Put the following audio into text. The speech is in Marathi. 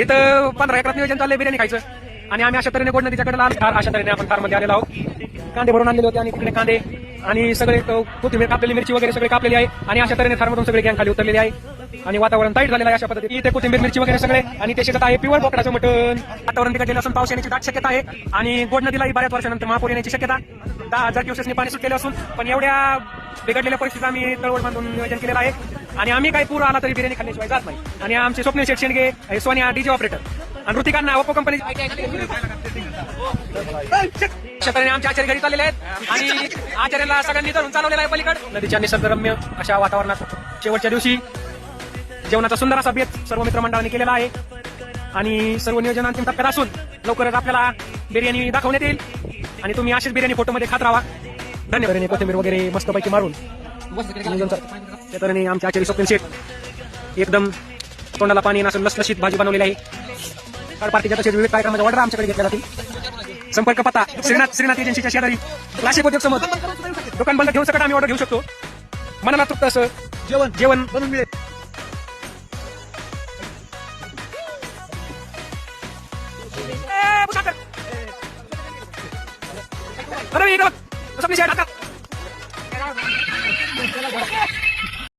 इथं पंधरा एकरात नियोजन चाललंय बिर्याणी खायचं. आणि आम्ही अशा तऱ्हेने गोड नदीच्याकडे आलो कार अशा तऱ्हेने आपण कारमध्ये आलेलो आहोत. कांदे भरून आणलेले होते आणि तिकडे कांदे आणि सगळे कोथिंबीर कापलेली मिरची वगैरे सगळे कापलेली आहे. आणि अशा तऱ्हेने थारमधून सगळे गॅंग खाली उतरलेली आहे. आणि वातावरण ताईट झालेलं आहे अशा पद्धती इथे कोथिंबीर मिरची वगैरे सगळे आणि ते शेतात आहे पिवळ बोकडाचं मटण. वातावरण बिघडलेलं असून पाऊस येण्याची दाट शक्यता आहे. आणि गोड नदीलाही बऱ्याच वर्षानंतर महापूर येण्याची शक्यता. दहा हजार क्युसेसने पाणी सुटलेलं असून पण एवढ्या बिघडलेल्या परिस्थितीत आम्ही तळवड बांधून नियोजन केलेलं आहे. आणि आम्ही काही पूर आला तरी बिर्याणी खाल्ल्याशिवाय जात नाही. आणि आमचे स्वप्न शेठ शेंडगे सोनिया डीजे ऑपरेटर आणि ऋतिकांना ओप्पो कंपनी आमचे आचार्य घरी चाललेले आहेत. आणि आचार्याला सगळ्यांनी धरून चालवलेला आहे पलीकड. नदीच्या निसर्गरम्य अशा वातावरणात शेवटच्या दिवशी जेवणाचा सुंदर असा बेत सर्व मित्रमंडळांनी केलेला आहे. आणि सर्व नियोजन अंतिम टप्प्यात असून लवकरच आपल्याला बिर्याणी दाखवण्यात येईल. आणि तुम्ही अशीच बिर्याणी फोटोमध्ये खात राहा. धन्यवाद कोथिंबीर वगैरे मस्तपैकी मारून. त्या तऱ्हेने आमचे आचार्य स्वप्नील शेठ एकदम तोंडाला पाणी असं लसलशीत भाजी बनवलेली आहे. कार पार्टीच्या तसेच विविध कार्यक्रमाचा ऑर्डर आमच्याकडे घेतल्या जातील संपर्क पत्ता श्रीनाथ श्रीनाथ एजन्सीच्या शेजारी. क्लासिक उद्योग समोर. दुकान बंद घेऊन सकट आम्ही ऑर्डर घेऊ शकतो. मनाला तृप्त असं. जेवण. जेवण. बनवून मिळेल. अरे इकडं बघ. स्वप्नील शेठ, हातात.